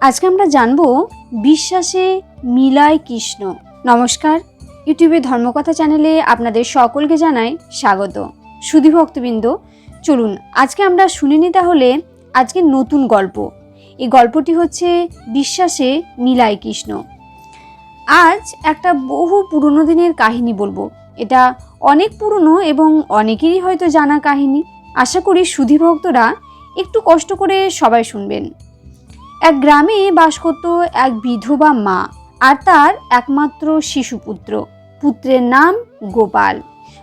আজকে আমরা জানব বিশ্বাসে মিলায় কৃষ্ণ। নমস্কার, ইউটিউবে ধর্মকথা চ্যানেলে আপনাদের সকলকে জানাই স্বাগত। সুধী ভক্তবৃন্দ, চলুন আজকে আমরা শুনে শুনিনি তাহলে আজকে নতুন গল্প। এই গল্পটি হচ্ছে বিশ্বাসে মিলায় কৃষ্ণ। আজ একটা বহু পুরনো দিনের কাহিনী বলব। এটা অনেক পুরনো এবং অনেকেরই হয়তো জানা কাহিনী। আশা করি সুধী ভক্তরা একটু কষ্ট করে সবাই শুনবেন। এক গ্রামে বাস করত এক বিধবা মা আর তার একমাত্র শিশুপুত্র। পুত্রের নাম গোপাল।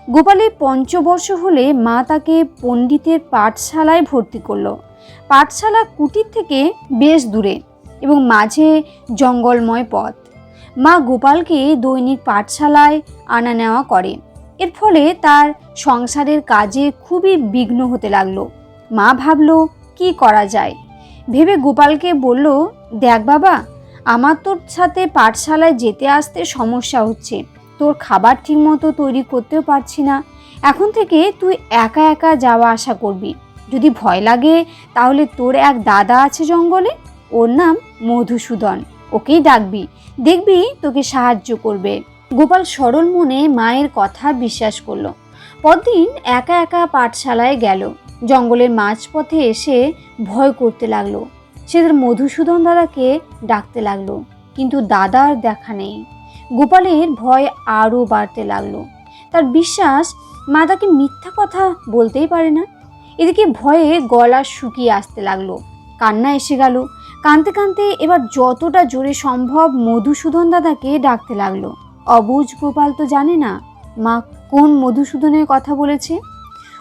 গোপালের পঞ্চবর্ষ হলে মা তাকে পণ্ডিতের পাঠশালায় ভর্তি করল। পাঠশালা কুটির থেকে বেশ দূরে এবং মাঝে জঙ্গলময় পথ। মা গোপালকে দৈনিক পাঠশালায় আনা নেওয়া করে। এর ফলে তার সংসারের কাজে খুবই বিঘ্ন হতে লাগল। মা ভাবলো, কি করা যায়? ভেবে গোপালকে বলল, দেখ বাবা, আমার তোর সাথে পাঠশালায় যেতে আসতে সমস্যা হচ্ছে। তোর খাবার ঠিকমতো তৈরি করতেও পারছি না। এখন থেকে তুই একা একা যাওয়া আসা করবি। যদি ভয় লাগে, তাহলে তোর এক দাদা আছে জঙ্গলে। ওর নাম মধুসূদন। ওকেই ডাকবি। দেখবি তোকে সাহায্য করবে। গোপাল সরল মনে মায়ের কথা বিশ্বাস করল। পরদিন একা একা পাঠশালায় গেল। জঙ্গলের মাঝপথে এসে ভয় করতে লাগল। সে তার মধুসূদন দাদাকে ডাকতে লাগল, কিন্তু দাদার দেখা নেই। গোপালের ভয় আরও বাড়তে লাগল। তার বিশ্বাস, মা তাকে মিথ্যা কথা বলতেই পারে না। এদিকে ভয়ে গলা শুকিয়ে আসতে লাগল। কান্না এসে গেল। কাঁদতে কাঁদতে এবার যতটা জোরে সম্ভব মধুসূদন দাদাকে ডাকতে লাগল। অবুজ গোপাল তো জানে না মা কোন মধুসূদনের কথা বলেছে?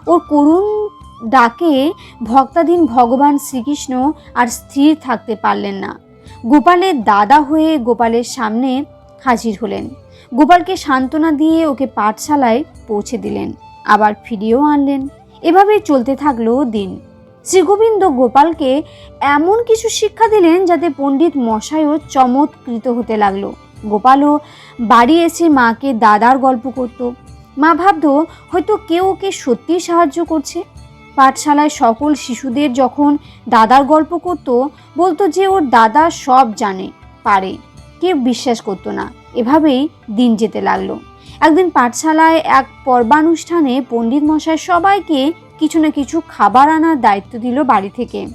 ওর করুণ ডাকে ভক্তাধীন ভগবান শ্রীকৃষ্ণ আর স্থির থাকতে পারলেন না। গোপালের দাদা হয়ে গোপালের সামনে হাজির হলেন। গোপালকে সান্ত্বনা দিয়ে ওকে পাঠশালায় পৌঁছে দিলেন। আবার ফিরিয়েও আনলেন। এভাবেই চলতে থাকল দিন। শ্রীগোবিন্দ গোপালকে এমন কিছু শিক্ষা দিলেন যাতে পণ্ডিত মশাইও চমৎকৃত হতে লাগল। গোপালও বাড়ি এসে মাকে দাদার গল্প করত। মা ভাবতো হয়তো কেউ ওকে সত্যিই সাহায্য করছে। পাঠশালায় সকল শিশুদের যখন দাদার গল্প করত, বলতো যে ওর দাদা সব জানে, পারে। কেউ বিশ্বাস করতো না। এভাবেই দিন যেতে লাগল। একদিন পাঠশালায় এক পর্বানুষ্ঠানে পণ্ডিত মশাই সবাইকে কিছু না কিছু খাবার আনার দায়িত্ব দিল বাড়ি থেকে।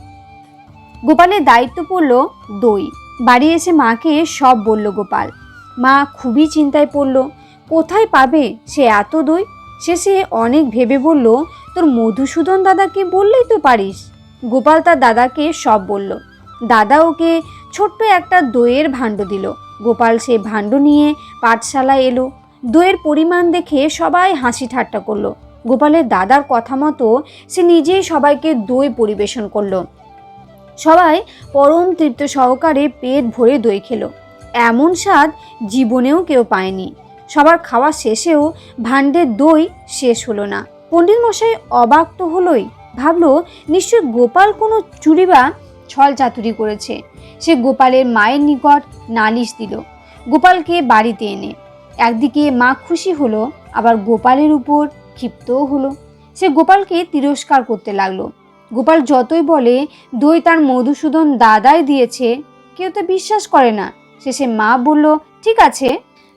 গোপালের দায়িত্ব পড়ল দই। বাড়ি এসে মাকে সব বলল গোপাল। মা খুবই চিন্তায় পড়ল। কোথায় পাবে? সে এত দই শেষে অনেক ভেবে বলল, তোর মধুসূদন দাদাকে বললেই তো পারিস। গোপাল তার দাদাকে সব বলল। দাদা ওকে ছোট্ট একটা দইয়ের ভাণ্ড দিল। গোপাল সে ভাণ্ড নিয়ে পাঠশালায় এলো। দইয়ের পরিমাণ দেখে সবাই হাসি ঠাট্টা করল। গোপালের দাদার কথা মতো সে নিজেই সবাইকে দই পরিবেশন করল। সবাই পরম তৃপ্ত সহকারে পেট ভরে দই খেলো। এমন স্বাদ জীবনেও কেউ পায়নি। সবার খাওয়া শেষেও ভাণ্ডের দই শেষ হলো না। পণ্ডিত মশাই অবাক তো হলোই। ভাবলো, নিশ্চয় গোপাল কোনো চুরি বা ছল চাতুরি করেছে? সে গোপালের মায়ের নিকট নালিশ দিল। গোপালকে বাড়িতে এনে। একদিকে মা খুশি হলো, আবার গোপালের উপর ক্ষিপ্তও হলো। সে গোপালকে তিরস্কার করতে লাগল। গোপাল যতই বলে, দই তার মধুসূদন দাদাই দিয়েছে কেউ তো বিশ্বাস করে না। শেষে মা বলল, ঠিক আছে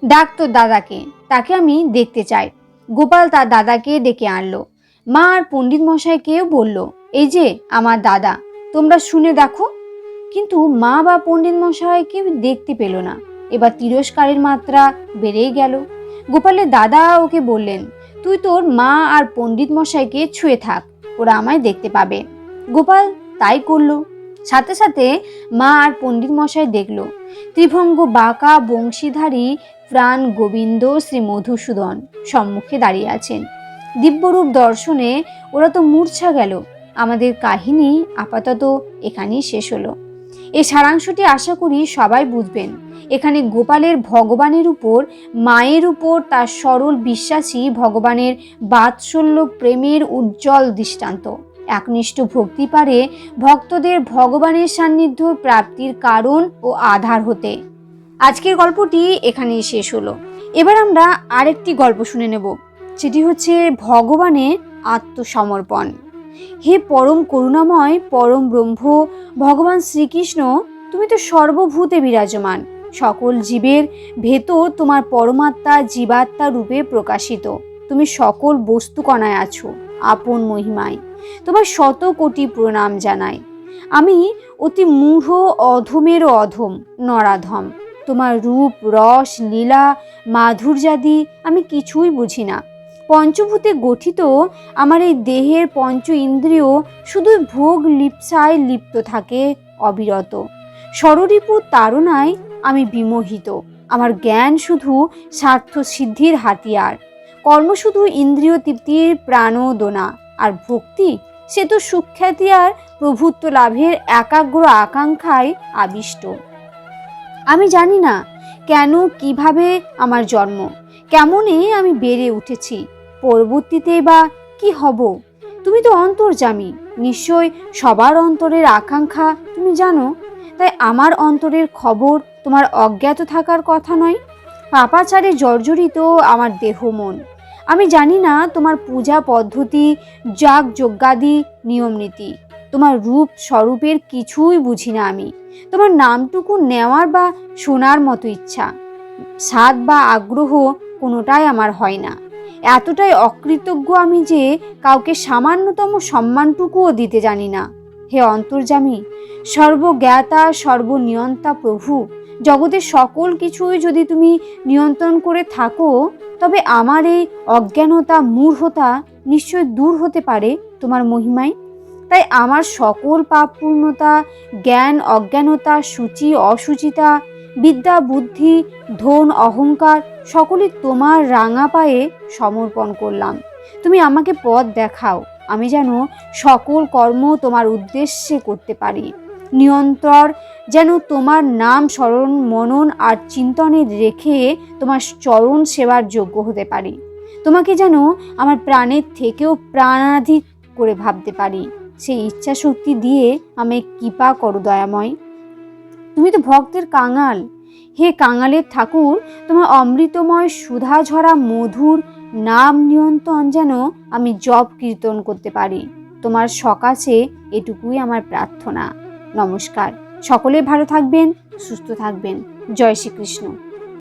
ডাক তোর দাদাকে, তাকে আমি দেখতে চাই। গোপাল তার দাদাকে ডেকে আনলো। মা আর পণ্ডিত মশাইকেও বলল, এই যে আমার দাদা, তোমরা শুনে দেখো। কিন্তু মা বা পণ্ডিত মশাই কেউ দেখতে পেল না। এবার তিরস্কারের মাত্রা বেড়েই গেল। গোপালের দাদা ওকে বললেন, তুই তোর মা আর পণ্ডিত মশাইকে ছুঁয়ে থাক, ওরা আমায় দেখতে পাবে। গোপাল তাই করল। সাথে সাথে মা আর পণ্ডিত মশাই দেখল। ত্রিভঙ্গ বাঁকা বংশীধারী প্রাণ গোবিন্দ শ্রী মধুসূদন সম্মুখে দাঁড়িয়ে আছেন। দিব্যরূপ দর্শনে ওরা তো মূর্ছা গেল। আমাদের কাহিনী আপাতত এখানেই শেষ হলো। এই সারাংশটি আশা করি সবাই বুঝবেন। এখানে গোপালের ভগবানের উপর, মায়ের উপর তার সরল বিশ্বাসী ভগবানের বাৎসল্য প্রেমের উজ্জ্বল দৃষ্টান্ত। একনিষ্ঠ ভক্তি পারে ভক্তদের ভগবানের সান্নিধ্য প্রাপ্তির কারণ ও আধার হতে। আজকের গল্পটি এখানেই শেষ হলো। এবার আমরা আরেকটি গল্প শুনে নেব। সেটি হচ্ছে ভগবানের আত্মসমর্পণ। হে পরম করুণাময়, পরম ব্রহ্ম, ভগবান শ্রীকৃষ্ণ, তুমি তো সর্বভূতে বিরাজমান। সকল জীবের ভেতর তোমার পরমাত্মা জীবাত্মা রূপে প্রকাশিত। তুমি সকল বস্তুকণায় আছো, আপন মহিমায়। তোমার শত কোটি প্রণাম জানাই। আমি অতি মূঢ়, অধমেরও অধম, নরাধম। তোমার রূপ, রস, লীলা, মাধুর্যাদি আমি কিছুই বুঝি না। পঞ্চভূতে গঠিত আমার এই দেহের পঞ্চ ইন্দ্রিয় শুধু ভোগ লিপ্সায় লিপ্ত থাকে, অবিরত। ষড়রিপু তাড়নায় আমি বিমোহিত। আমার জ্ঞান শুধু স্বার্থ সিদ্ধির হাতিয়ার। কর্ম শুধু ইন্দ্রিয় তৃপ্তির প্রাণোদনা আর ভক্তি, সে তো সুখ্যাতি আর প্রভুত্ব লাভের একাগ্র আকাঙ্ক্ষায় আবিষ্ট। আমি জানি না কেন, কীভাবে আমার জন্ম, কেমনে আমি বেড়ে উঠেছি, পরবর্তীতে বা কি হব? তুমি তো অন্তর্জামী নিশ্চয় সবার অন্তরের আকাঙ্ক্ষা তুমি জানো, তাই আমার অন্তরের খবর তোমার অজ্ঞাত থাকার কথা নয়। পাপাচারে জর্জরিত আমার দেহ মন। আমি জানি না তোমার পূজা পদ্ধতি, যাগ যজ্ঞাদি নিয়মনীতি তোমার রূপ স্বরূপের কিছুই বুঝি না আমি। তোমার নামটুকু নেওয়ার বা শোনার মতো ইচ্ছা। স্বাদ বা আগ্রহ কোনোটাই আমার হয় না। এতটাই অকৃতজ্ঞ আমি যে কাউকে সামান্যতম সম্মানটুকুও দিতে জানি না। হে অন্তর্জামী সর্বজ্ঞাতা, সর্বনিয়ন্তা প্রভু জগতের সকল কিছুই যদি তুমি নিয়ন্ত্রণ করে থাকো, তবে আমার এই অজ্ঞানতা মূর্হতা নিশ্চয় দূর হতে পারে তোমার মহিমায়। তাই আমার সকল পাপপূর্ণতা জ্ঞান, অজ্ঞানতা, সূচি, অসুচিতা, বিদ্যা, বুদ্ধি, ধন, অহংকার, সকলই তোমার রাঙা পায়ে সমর্পণ করলাম। তুমি আমাকে পথ দেখাও, আমি যেন সকল কর্ম তোমার উদ্দেশ্যে করতে পারি। নিয়ন্ত্রণ, যেন তোমার নাম স্মরণ, মনন আর চিন্তনে রেখে তোমার চরণ সেবার যোগ্য হতে পারি। তোমাকে যেন আমার প্রাণের থেকেও প্রাণাধিক করে ভাবতে পারি। সেই ইচ্ছা শক্তি দিয়ে আমি কৃপা করো দয়াময়। তুমি তো ভক্তের কাঙাল। হে কাঙালের ঠাকুর, তোমার অমৃতময় সুধা ঝরা মধুর নাম নিয়ন্ত্রণ যেন আমি জপ কীর্তন করতে পারি। তোমার সকাশে এটুকুই আমার প্রার্থনা। নমস্কার। সকলে ভালো থাকবেন সুস্থ থাকবেন। জয় শ্রীকৃষ্ণ।